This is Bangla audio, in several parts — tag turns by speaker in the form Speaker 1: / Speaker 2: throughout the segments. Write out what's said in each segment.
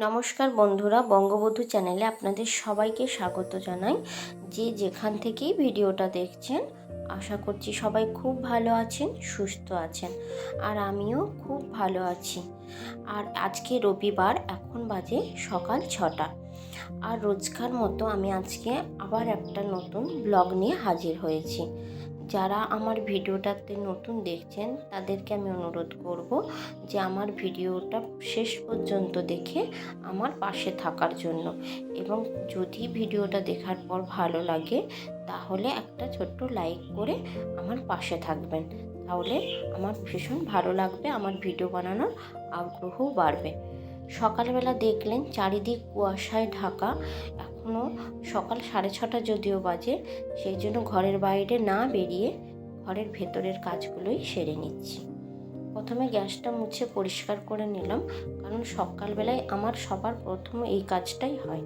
Speaker 1: নমস্কার বন্ধুরা, বঙ্গবন্ধু চ্যানেলে আপনাদের সবাইকে স্বাগত জানাই। যে যেখান থেকেই ভিডিওটা দেখছেন, আশা করছি সবাই খুব ভালো আছেন, সুস্থ আছেন, আর আমিও খুব ভালো আছি। আর আজকে রবিবার, এখন বাজে সকাল ছটা। আর রোজকার মতো আমি আজকে আবার একটা নতুন ব্লগ নিয়ে হাজির হয়েছি। যারা আমার ভিডিওটাতে নতুন দেখছেন, তাদেরকে আমি অনুরোধ করব যে আমার ভিডিওটা শেষ পর্যন্ত দেখে আমার পাশে থাকার জন্য। এবং যদি ভিডিওটা দেখার পর ভালো লাগে, তাহলে একটা ছোট্ট লাইক করে আমার পাশে থাকবেন। তাহলে আমার ভীষণ ভালো লাগবে, আমার ভিডিও বানানোর আগ্রহও বাড়বে। সকালবেলা দেখলেন চারিদিক কুয়াশায় ঢাকা এখনও সকাল সাড়ে ছটা যদিও বাজে, সেই জন্য ঘরের বাইরে না বেরিয়ে ঘরের ভেতরের কাজগুলোই সেরে নিচ্ছি। প্রথমে গ্যাসটা মুছে পরিষ্কার করে নিলাম, কারণ সকালবেলায় আমার সবার প্রথম এই কাজটাই হয়।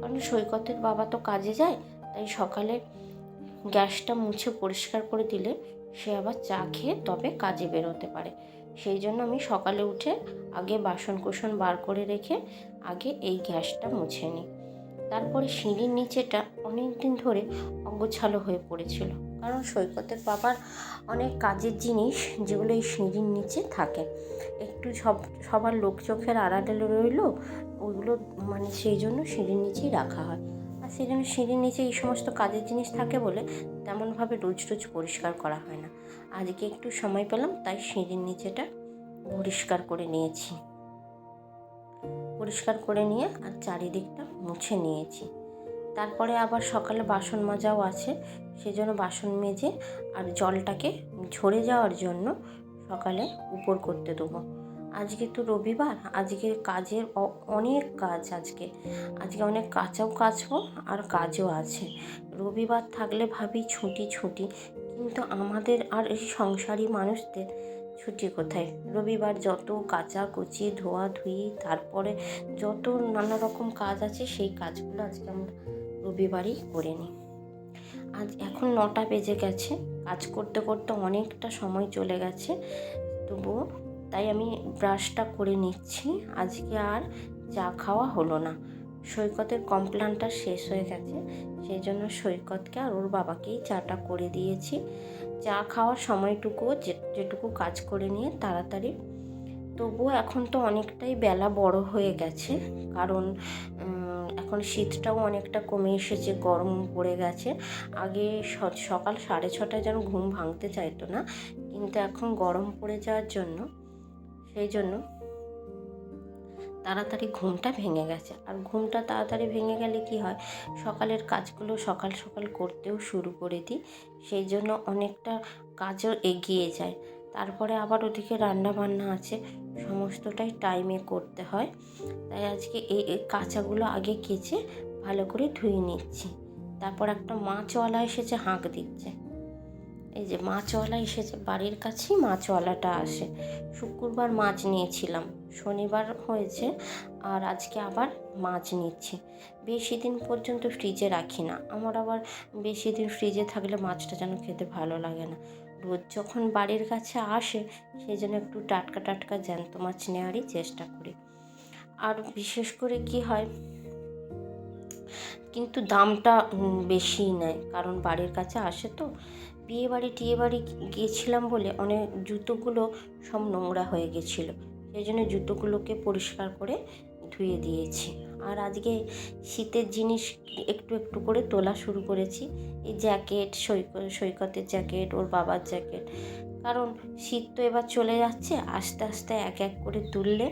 Speaker 1: কারণ সৈকতের বাবা তো কাজে যায়, তাই সকালে গ্যাসটা মুছে পরিষ্কার করে দিলে সে আবার চা খেয়ে তবে কাজে বেরোতে পারে। সেই জন্য আমি সকালে উঠে আগে বাসন কোসন বার করে রেখে আগে এই গ্যাসটা মুছে নিই। তারপরে সিঁড়ির নিচেটা অনেক দিন ধরে অগোছালো হয়ে পড়েছিল। কারণ সৈকতের বাবার অনেক কাজের জিনিস যেগুলো এই সিঁড়ির নিচে থাকে। একটু সব, সবার লোক চোখের আড়ালে রইল, ওইগুলো মানে সেই জন্য সিঁড়ির নিচেই রাখা হয়। আর সেই জন্য সিঁড়ির নিচে এই সমস্ত কাজের জিনিস থাকে বলে তেমনভাবে রোজ রোজ পরিষ্কার করা হয় না। আজকে একটু সময় পেলাম, তাই সিঁড়ির নিচেটা পরিষ্কার করে নিয়েছি। পরিষ্কার করে নিয়ে আর চারিদিকটা মুছে নিয়েছি। তারপরে আবার সকালে বাসন মাজাও আছে সেই জন্য বাসন মেজে আর জলটাকে ঝরে যাওয়ার জন্য সকালে উপর করতে দেবো। আজকে তো রবিবার, আজকে কাজের অনেক কাজ আজকে। আজকে অনেক কাঁচাও কাচবো আর কাজও আছে। রবিবার থাকলে ভাবি ছুটি ছুটি, কিন্তু আমাদের আর এই সংসারী মানুষদের ছুটি কোথায়? রবিবার যত কাচাকুচি ধোয়াধুয়ি তারপরে যত নানা রকম কাজ আছে, সেই কাজগুলো আজকে আমরা রবিবারই করে নিই। আজ এখন নটা বেজে গেছে। কাজ করতে করতে অনেকটা সময় চলে গেছে। তবুও তাই আমি ব্রাশটা করে নিচ্ছি। আজকে আর চা খাওয়া হলো না। সৈকতের কমপ্লানটা শেষ হয়ে গেছে। সেই জন্য সৈকতকে আর ওর বাবাকেই চাটা করে দিয়েছি। চা খাওয়ার সময়টুকুও যেটুকু কাজ করে নিয়ে তাড়াতাড়ি। তবুও এখন তো অনেকটাই বেলা বড় হয়ে গেছে। কারণ এখন শীতটাও অনেকটা কমে এসেছে, গরম পড়ে গেছে। আগে সকাল সাড়ে ছটায় যেন ঘুম ভাঙতে চাইতো না। কিন্তু এখন গরম পড়ে যাওয়ার জন্য, সেই জন্য তাড়াতাড়ি ঘুমটা ভেঙে গেছে। আর ঘুমটা তাড়াতাড়ি ভেঙে গেলে কি হয়? সকালের কাজগুলো সকাল সকাল করতেও শুরু করে দিই। সেই জন্য অনেকটা কাজও এগিয়ে যায়। তারপরে আবার ওদিকে রান্না বান্না আছে। সমস্তটাই টাইমে করতে হয়। তাই আজকে এই কাঁচাগুলো আগে কেচে ভালো করে ধুয়ে নিচ্ছি। তারপর একটা মাছওয়ালা এসেছে, হাঁক দিচ্ছে। এই যে মাছওয়ালা এসেছে, বাড়ির কাছেই মাছওয়ালাটা আসে। শুক্রবার মাছ নিয়েছিলাম। শনিবার হয়েছে আর আজকে আবার মাছ নিচ্ছি। বেশি দিন পর্যন্ত ফ্রিজে রাখি না। আমার আবার বেশি দিন ফ্রিজে থাকলে মাছটা যেন খেতে ভালো লাগে না। রোজ যখন বাড়ির কাছে আসে সেই জন্য একটু টাটকা টাটকা জ্যান্ত মাছ নেওয়ারই চেষ্টা করি। আর বিশেষ করে কি হয়, কিন্তু দামটা বেশিই নেয়। কারণ বাড়ির কাছে আসে তো। বিয়ে বাড়ি টিয়ে বাড়ি গিয়েছিলাম বলে অনেক জুতোগুলো সব নোংরা হয়ে গেছিল। সেই জন্য জুতোগুলোকে পরিষ্কার করে ধুয়ে দিয়েছি। আর আজকে শীতের জিনিস একটু একটু করে তোলা শুরু করেছি। এই জ্যাকেট সৈকত সৈকতের জ্যাকেট, ওর বাবার জ্যাকেট। কারণ শীত তো এবার চলে যাচ্ছে, আস্তে আস্তে এক এক করে তুললে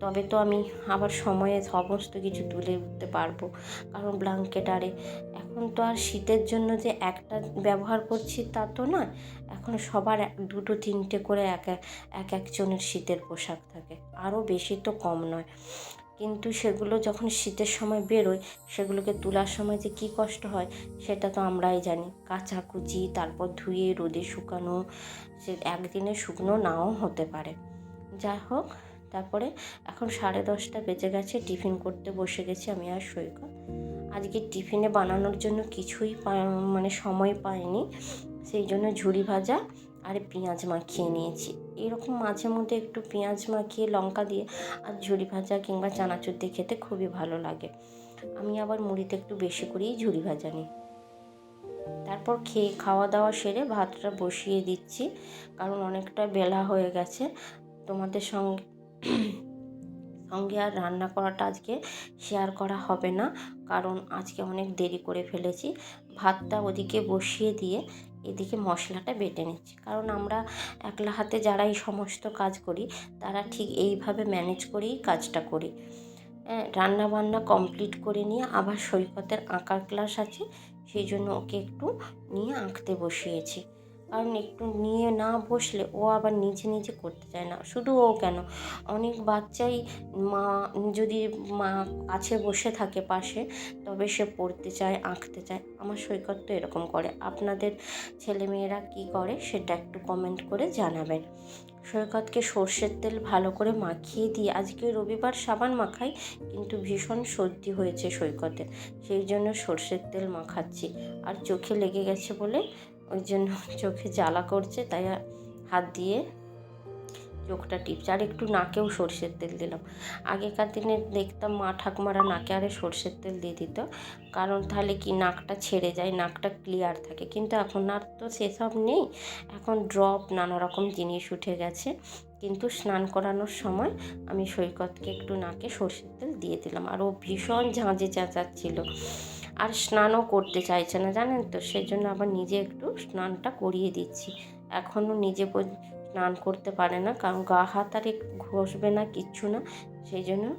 Speaker 1: তবে তো আমি আবার সময়ে সমস্ত কিছু তুলে উঠতে পারব। কারণ ব্ল্যাঙ্কেট আরে, এখন তো আর শীতের জন্য যে একটা ব্যবহার করছি তা তো নয় এখন সবার দুটো তিনটে করে এক এক একজনের শীতের পোশাক থাকে। আরও বেশি তো কম নয়। কিন্তু সেগুলো যখন শীতের সময় বেরোয়, সেগুলোকে তোলার সময় যে কী কষ্ট হয়, সেটা তো আমরাই জানি। কাচাকুচি তারপর ধুয়ে রোদে শুকানো, সে একদিনে শুকনো নাও হতে পারে। যাই হোক তারপরে এখন সাড়ে দশটা বেজে গেছে, টিফিন করতে বসে গেছি আমি আর সৈকত। আজকে টিফিনে বানানোর জন্য কিছুই মানে সময় পাইনি, সেই জন্য ঝুড়ি ভাজা আর পেঁয়াজ মাখিয়ে নিয়েছি। এরকম মাঝে মধ্যে একটু পেঁয়াজ মাখিয়ে লঙ্কা দিয়ে আর ঝুড়ি ভাজা কিংবা চানাচুর দিয়ে খেতে খুবই ভালো লাগে। আমি আবার মুড়িতে একটু বেশি করেই ঝুড়ি ভাজা নিই। তারপর খেয়ে খাওয়া দাওয়া সেরে ভাতটা বসিয়ে দিচ্ছি, কারণ অনেকটা বেলা হয়ে গেছে। তোমাদের সঙ্গে সঙ্গে আর রান্না করাটা আজকে শেয়ার করা হবে না। কারণ আজকে অনেক দেরি করে ফেলেছি। ভাতটা ওদিকে বসিয়ে দিয়ে এদিকে মশলাটা বেটে নিচ্ছি। কারণ আমরা একলা হাতে যারা এই সমস্ত কাজ করি, তারা ঠিক এইভাবে ম্যানেজ করেই কাজটা করি। হ্যাঁ রান্না বান্না কমপ্লিট করে নিয়ে আবার সৈকতের আঁকার ক্লাস আছে, সেই জন্য ওকে একটু নিয়ে আঁকতে বসিয়েছি। কারণ একটু নিয়ে না বসলে ও আবার নিজে নিজে করতে চায় না। শুধু ও কেন? অনেক বাচ্চাই মা যদি মা কাছে বসে থাকে পাশে, তবে সে পড়তে চায়, আঁকতে চায়। আমার সৈকত তো এরকম করে। আপনাদের ছেলেমেয়েরা কী করে সেটা একটু কমেন্ট করে জানাবেন। সৈকতকে সর্ষের তেল ভালো করে মাখিয়ে দিয়ে, আজকে রবিবার সাবান মাখাই, কিন্তু ভীষণ সর্দি হয়েছে সৈকতে। সেই জন্য সর্ষের তেল মাখাচ্ছি। আর চোখে লেগে গেছে বলে ওই জন্য চোখে জ্বালা করছে, তাই হাত দিয়ে চোখটা টিপছে। আর একটু নাকেও সর্ষের তেল দিলাম। আগেকার দিনে দেখতাম মা ঠাকুমারা নাকে আরে সর্ষের তেল দিয়ে দিত। কারণ তাহলে কি নাকটা ছেড়ে যায়, নাকটা ক্লিয়ার থাকে। কিন্তু এখন আর তো সেসব নেই। এখন ড্রপ নানা রকম জিনিস উঠে গেছে। কিন্তু স্নান করানোর সময় আমি সৈকতকে একটু নাকে সর্ষের তেল দিয়ে দিলাম। আর ও ভীষণ ঝাঁঝে চেঁচাচ্ছিল আর স্নানও করতে চাইছে না, জানেন তো? সেই জন্য আবার নিজে একটু স্নানটা করিয়ে দিচ্ছি। এখনও নিজে স্নান করতে পারে না, কারণ গা হাত আর ঘষবে না, কিচ্ছু না। সেই জন্য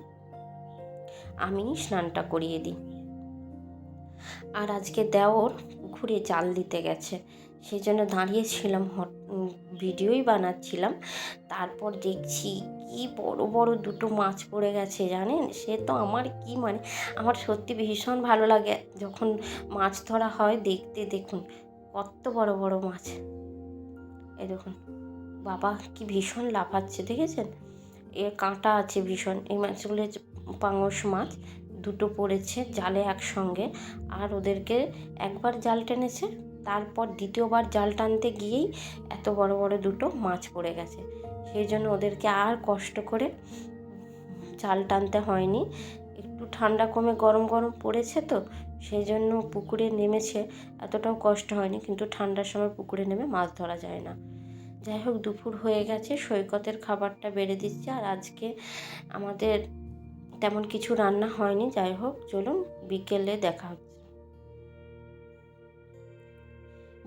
Speaker 1: আমি স্নানটা করিয়ে দিই। আর আজকে দেওর ঘুরে জাল দিতে গেছে। সেই জন্য দাঁড়িয়েছিলাম হট ভিডিওই বানাচ্ছিলাম। তারপর দেখছি কি বড় বড় দুটো মাছ পড়ে গেছে জানেন? সে তো আমার কি মানে আমার সত্যি ভীষণ ভালো লাগে। যখন মাছ ধরা হয় দেখতে দেখুন, কত বড় বড় মাছ। এ দেখুন, বাবা কি ভীষণ লাফাচ্ছে, দেখেছেন? এ কাঁটা আছে ভীষণ। এই মাছগুলো পাঙস মাছ, দুটো পড়েছে জালে একসঙ্গে। আর ওদেরকে একবার জাল টেনেছে তারপর দ্বিতীয়বার জাল টানতে গিয়েই এত বড় বড় দুটো মাছ পড়ে গেছে। সেই জন্য ওদেরকে আর কষ্ট করে জাল টানতে হয়নি। একটু ঠান্ডা কমে গরম গরম পড়েছে তো, সেই জন্য পুকুরে নেমেছে, এতটাও কষ্ট হয়নি, কিন্তু ঠান্ডার সময় পুকুরে নেমে মাছ ধরা যায় না। যাই হোক, দুপুর হয়ে গেছে, সৈকতের খাবারটা বেড়ে দিচ্ছে, আর আজকে আমাদের তেমন কিছু রান্না হয়নি। যাই হোক, চলুন বিকেলে দেখা হচ্ছে।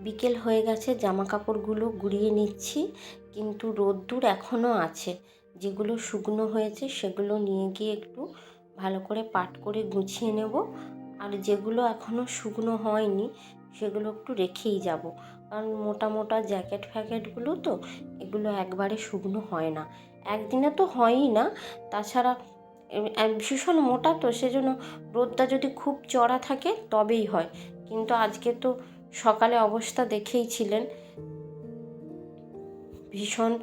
Speaker 1: বিকেল হয়ে গেছে জামা কাপড়গুলো গুড়িয়ে নিচ্ছি, কিন্তু রোদ্দুর এখনও আছে। যেগুলো শুকনো হয়েছে সেগুলো নিয়ে গিয়ে একটু ভালো করে পাট করে গুছিয়ে নেব। আর যেগুলো এখনও শুকনো হয়নি সেগুলো একটু রেখেই যাব। কারণ মোটা মোটা জ্যাকেট ফ্যাকেটগুলো তো, এগুলো একবারে শুকনো হয় না। একদিনে তো হয়ই না, তাছাড়া ভীষণ মোটা তো, সেজন্য রোদটা যদি খুব চড়া থাকে তবেই হয়। কিন্তু আজকে তো সকালে অবস্থা দেখেই ছিলেন। ভীষণ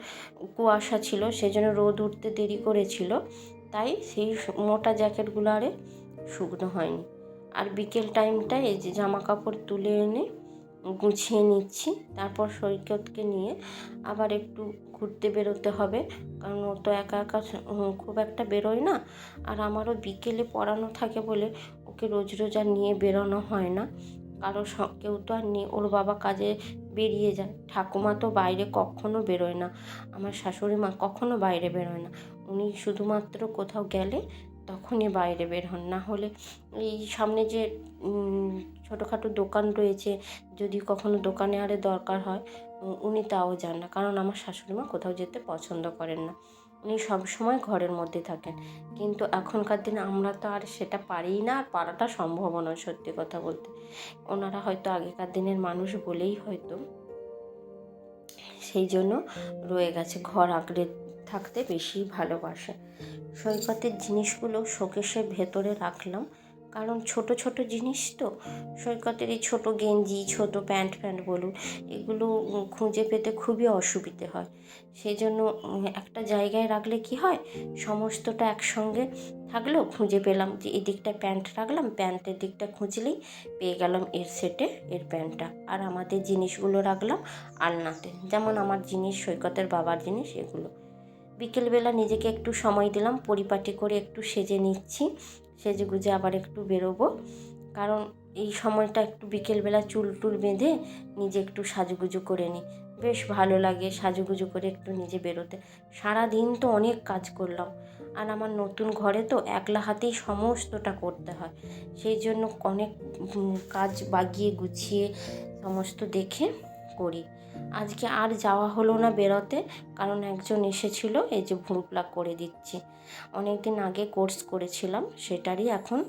Speaker 1: কুয়াশা ছিল, সেজন্য রোদ উঠতে দেরি করেছিল। তাই সেই মোটা জ্যাকেটগুলো আরে শুকনো হয়নি। আর বিকেল টাইমটা এই যে জামা কাপড় তুলে এনে গুছিয়ে নিচ্ছি, তারপর সৈকতকে নিয়ে আবার একটু ঘুরতে বেরোতে হবে। কারণ ও তো একা একা খুব একটা বেরোয় না। আর আমারও বিকেলে পড়ানো থাকে বলে ওকে রোজ রোজ আর নিয়ে বেরোনো হয় না। কারও কেউ তো আর নেই, ওর বাবা কাজে বেরিয়ে যায় ঠাকুমা তো বাইরে কখনো বেরোয় না। আমার শাশুড়ি মা কখনো বাইরে বেরোয় না। উনি শুধুমাত্র কোথাও গেলে তখনই বাইরে বের হন। না হলে এই সামনে যে ছোটোখাটো দোকান রয়েছে, যদি কখনো দোকানে আরে দরকার হয় উনি তাও যান না। কারণ আমার শাশুড়ি মা কোথাও যেতে পছন্দ করেন না। উনি সবসময় ঘরের মধ্যে থাকেন। কিন্তু এখনকার দিনে আমরা তো আর সেটা পারি না, আর পারাটা সম্ভব নয় সত্যি কথা বলতে। ওনারা হয়তো আগেকার দিনের মানুষ বলেই হয়তো সেই জন্য রয়ে গেছে, ঘর আঁকড়ে থাকতে বেশি ভালোবাসে। সৈকতের জিনিসগুলো শোকেশের ভেতরে রাখলাম। কারণ ছোট ছোট জিনিস তো, সৈকতের এই ছোটো গেঞ্জি, ছোট প্যান্ট প্যান্ট বলুন, এগুলো খুঁজে পেতে খুবই অসুবিধে হয়। সেই জন্য একটা জায়গায় রাখলে কি হয়, সমস্তটা একসঙ্গে থাকলেও খুঁজে পেলাম যে এই দিকটা প্যান্ট রাখলাম, প্যান্টের দিকটা খুঁজলেই পেয়ে গেলাম এর সেটে এর প্যান্টটা। আর আমাদের জিনিসগুলো রাখলাম আলনাতে, যেমন আমার জিনিস, সৈকতের বাবার জিনিস, এগুলো। বিকেলবেলা নিজেকে একটু সময় দিলাম, পরিপাটি করে একটু সেজে নিচ্ছি সেজে গুজে আবার একটু বেরোবো। কারণ এই সময়টা একটু বিকেলবেলা চুল টুল বেঁধে নিজে একটু সাজুগুজু করে নিই। বেশ ভালো লাগে সাজুগুজু করে একটু নিজে বেরোতে। সারা দিন তো অনেক কাজ করলাম। আর আমার নতুন ঘরে তো একলা হাতেই সমস্তটা করতে হয়। সেই জন্য অনেক কাজ বাগিয়ে গুছিয়ে সমস্ত দেখে করি। আজকে আর যাওয়া হলো না বেরোতে, কারণ একজন এসেছিল, এই যে ভুরু প্লাক করে দিচ্ছি। অনেক দিন আগে কোর্স করেছিলাম, সেটারই এখন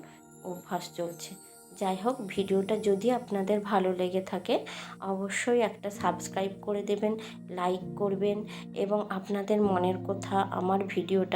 Speaker 1: অভ্যাস চলছে। যাই হোক, ভিডিওটা যদি আপনাদের ভালো লেগে থাকে, অবশ্যই একটা সাবস্ক্রাইব করে দেবেন, লাইক করবেন, এবং আপনাদের মনের কথা, আমার ভিডিওটা